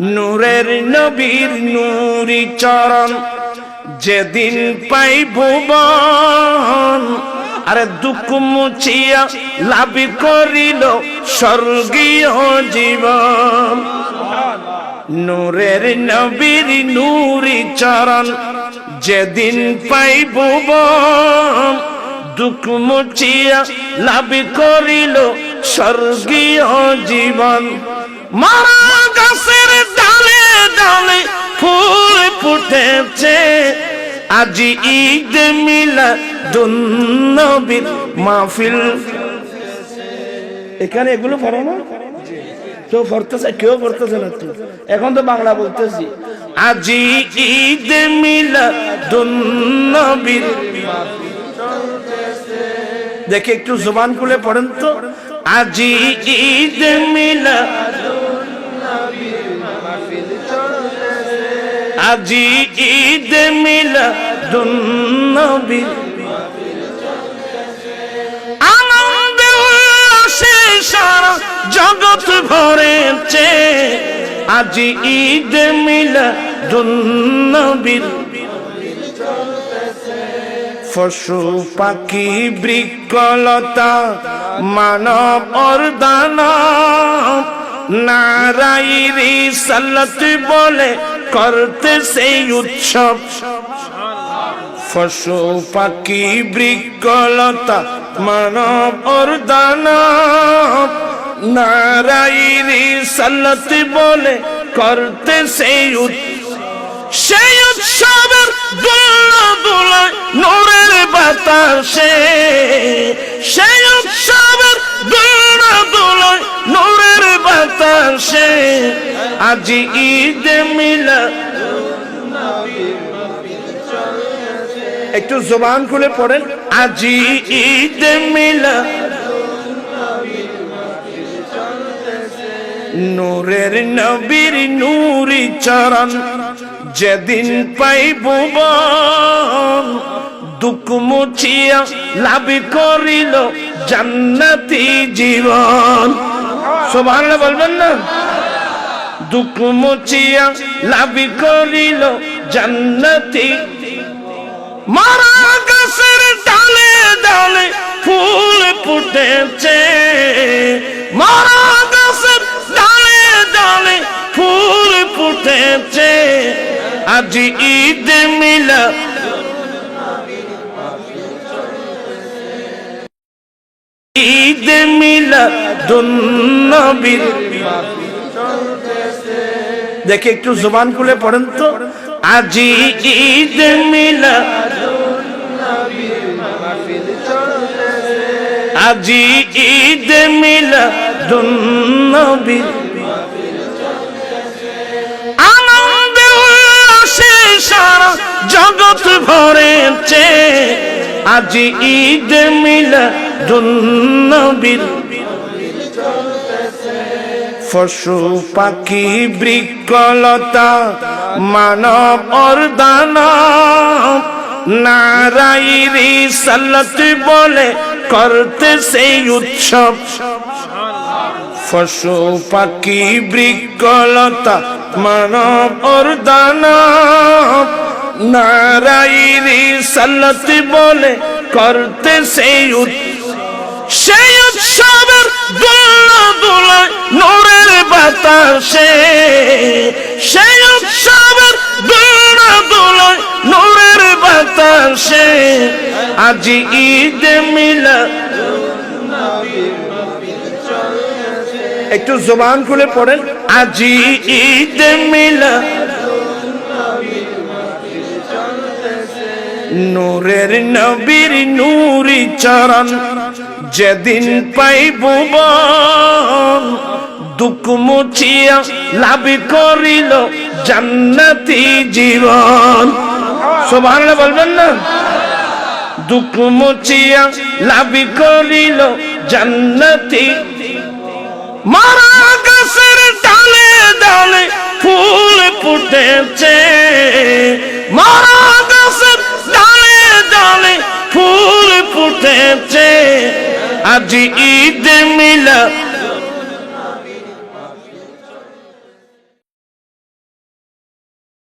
নূরের নবীর নূরি চরণ যেদিন পাই ভুবন। আরে দুঃখ মুছিয়া লাভি করিল স্বর্গীয় জীবন। নূরের নবীর নূরি চরণ যেদিন পাই ভুবন। দুঃখ মুছিয়া লাভি করিল স্বর্গীয় জীবন। মারা ডালে ফুটেছে আজি ঈদ মিলা দুন্নবীর মাহফিল। এখানে এগুলো পড়ো না? কেউ পড়তেছে কেউ পড়তেছে না তো। এখন তো বাংলা বলতেছি। আজি ঈদ মিলা দুন্নবীর দেখে একটু জবান খুলে পড়েন তো। আজি ঈদ মিলা আজি ঈদ মিলা দুন্নবীর আনন্দে উল্লাসে সারা জগৎ ভরেছে। আজি ঈদ মিলা দুন্নবীর পশু পাখি বৃক্ষলতা, মানব অর্দান। নারাইরি সাল্লাত বলে করতে সেই উৎসব। পশু, পাখি, বৃক্ষলতা, মানব অর্দান নারাইরি সাল্লাত বলে করতে সেই সেই উৎসবের দোলা দোলায় নোরের বাতাসে আজি ঈদ মিলা একটু জবান খুলে পড়েন। আজি ঈদ মিলা নূরের নবীর নূরি চরণ যেদিন পাইব দুঃখ মুছিয়া লাভ করিল জান্নাতি জীবন। সবার বলবেন না? দুঃখ মুছিয়া লাভ করিল জান্নাতি। মারা গাছের ডালে ডালে ফুল ফুটেছে। মারা গাছের ডালে ডালে ফুল ফুটেছে। আজ ঈদ মিলা ঈদ মিলা দুন্নবীর দেখে একটু জবান খুলে পড়েন তো। আজি ঈদ মিলা আজি ঈদ মিলা দুন্নবীর আনন্দে উল্লাসে সারা জগৎ ভরেছে। আজি ঈদ মিলা দুন্নবীর পশু পাখি, বৃক্ষলতা, মানব অর্দান নারাইরি সাল্লাত বলে করতে সেই উৎসব। পশু পাখি, বৃক্ষলতা, মানব অর্দান নারাইরি সাল্লাত বলে করতে সেই উৎসব। বাতাসে সেই উৎসবের দোলা দোলায় নোরের বাতাসে। আজি ঈদ মিলা একটু জবান খুলে পড়েন। আজি ঈদ মিলা নূরের নবীর নূরি চরণ যেদিন পাইব দুঃখ মুছিয়া লাভ করিল জান্নাতি জীবন। সবার বলবেন না? দুঃখ মুছিয়া লাভ করিল জান্নাতি মারা গাছের ডালে ডালে ফুল ফুটেছে। মারা গাছের ডালে ডালে ফুল ফুটেছে। আজি ঈদ মিলা